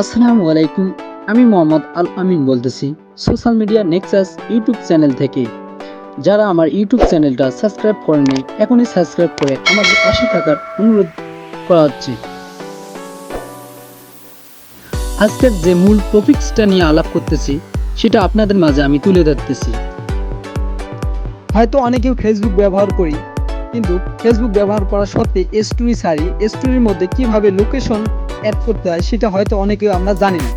আসসালামু আলাইকুম, আমি মোহাম্মদ আল আমিন বলতেছি social media Nexus YouTube channel থেকে। যারা আমার ইউটিউব চ্যানেলটা সাবস্ক্রাইব করেনি এখনই সাবস্ক্রাইব করে আমাদের পাশে থাকার অনুরোধ করা হচ্ছে। আজকের যে মূল টপিকসটা নিয়ে আলাপ করতেছি, সেটা আপনাদের মাঝে আমি তুলে ধরতেছি। হয়তো অনেকেও ফেসবুক ব্যবহার করি, কিন্তু ফেসবুক ব্যবহার করা সত্ত্বে স্টোরি সারি স্টোরির মধ্যে কীভাবে লোকেশন অ্যাড করতে হয়, সেটা হয়তো অনেকেও আমরা জানি না।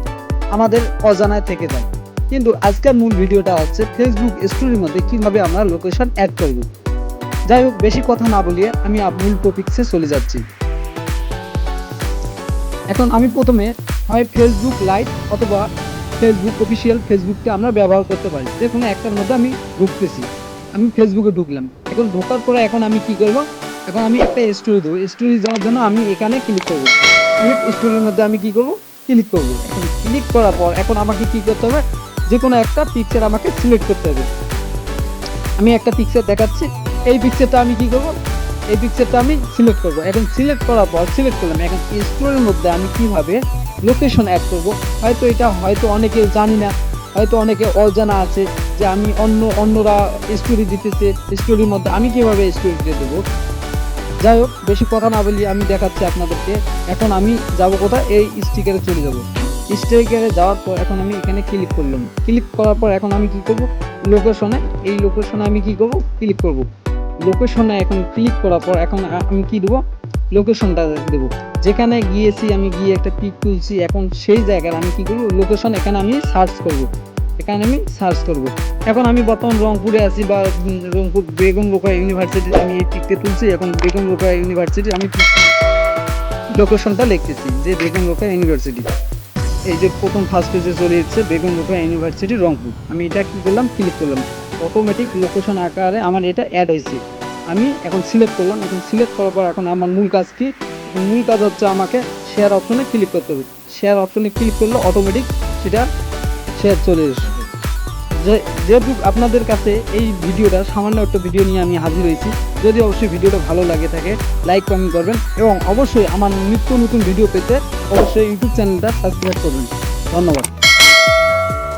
আমাদের অজানায় থেকে যায়। কিন্তু আজকের মূল ভিডিওটা হচ্ছে ফেসবুক স্টোরির মধ্যে কীভাবে আমরা লোকেশন অ্যাড করব। যাই হোক, বেশি কথা না বলিয়ে আমি মূল টপিকসে চলে যাচ্ছি। এখন আমি প্রথমে হয় ফেসবুক লাইট অথবা ফেসবুক অফিসিয়াল ফেসবুকটা আমরা ব্যবহার করতে পারি। কোনো একটার মধ্যে আমি ঢুকতেছি। আমি ফেসবুকে ঢুকলাম। এখন ঢোকার পরে এখন আমি কি করব? এখন আমি একটা স্টোরি দেবো। স্টোরি দেওয়ার জন্য আমি এখানে ক্লিক করব। স্টোরির মধ্যে আমি কি করব? ক্লিক করব। ক্লিক করার পর এখন আমাকে কি করতে হবে? যে কোনো একটা পিকচার আমাকে সিলেক্ট করতে হবে। আমি একটা পিকচার দেখাচ্ছি। এই পিকচারটা আমি কি করব? এই পিকচারটা আমি সিলেক্ট করব। এখন সিলেক্ট করার পর সিলেক্ট করলাম। এখন স্টোরির মধ্যে আমি কীভাবে লোকেশন অ্যাড করব? হয়তো এটা হয়তো অনেকে জানি না। হয়তো অনেকে অজানা আছে যে আমি অন্য অন্যরা স্টোরি দিতেছে। স্টোরির মধ্যে আমি কীভাবে স্টোরি দিয়ে দেবো? যাই হোক, বেশি কথা না বলি আমি দেখাচ্ছি আপনাদেরকে। এখন আমি যাব কোথায়? এই স্টিকারে চলে যাব। স্টিকারে যাওয়ার পর এখন আমি এখানে ক্লিক করলাম। ক্লিক করার পর এখন আমি কি করব? লোকেশনে এই লোকেশনে আমি কি করব? ক্লিক করব। লোকেশনে এখন ক্লিক করার পর এখন আমি কি দেবো? লোকেশনটা দেবো। যেখানে গিয়েছি, আমি গিয়ে একটা পিক তুলছি। এখন সেই জায়গার আমি কি করব? লোকেশন এখানে আমি সার্চ করব। এখানে আমি সার্চ করব। এখন আমি বর্তমান রংপুরে আছি বা রংপুর বেগম রোকা ইউনিভার্সিটি আমি এই পিকতে তুলছি। এখন বেগম রোকা ইউনিভার্সিটি আমি লোকেশনটা লিখতেছি, যে বেগম রোকা ইউনিভার্সিটি এই যে প্রথম ফার্স্ট পেজে চলে এসেছে, বেগম রোকা ইউনিভার্সিটি রংপুর। আমি এটা কী করলাম? ক্লিক করলাম। অটোমেটিক লোকেশন আকারে আমার এটা অ্যাড হয়েছে। আমি এখন সিলেক্ট করলাম। এখন সিলেক্ট করার পর এখন আমার মূল কাজ কি? মূল কাজ হচ্ছে আমাকে শেয়ার অপশনে ক্লিক করতে হবে। শেয়ার অপশনে ক্লিক করলে অটোমেটিক সেটা শেয়ার চলে আসবে যে- যেহেতু আপনাদের কাছে এই ভিডিওটা সামান্য একটা ভিডিও নিয়ে আমি হাজির হয়েছি, যদি অবশ্যই ভিডিওটা ভালো লাগে থাকে লাইক কমেন্ট করবেন এবং অবশ্যই আমার নিত্য নতুন ভিডিও পেতে অবশ্যই ইউটিউব চ্যানেলটা সাবস্ক্রাইব করবেন। ধন্যবাদ।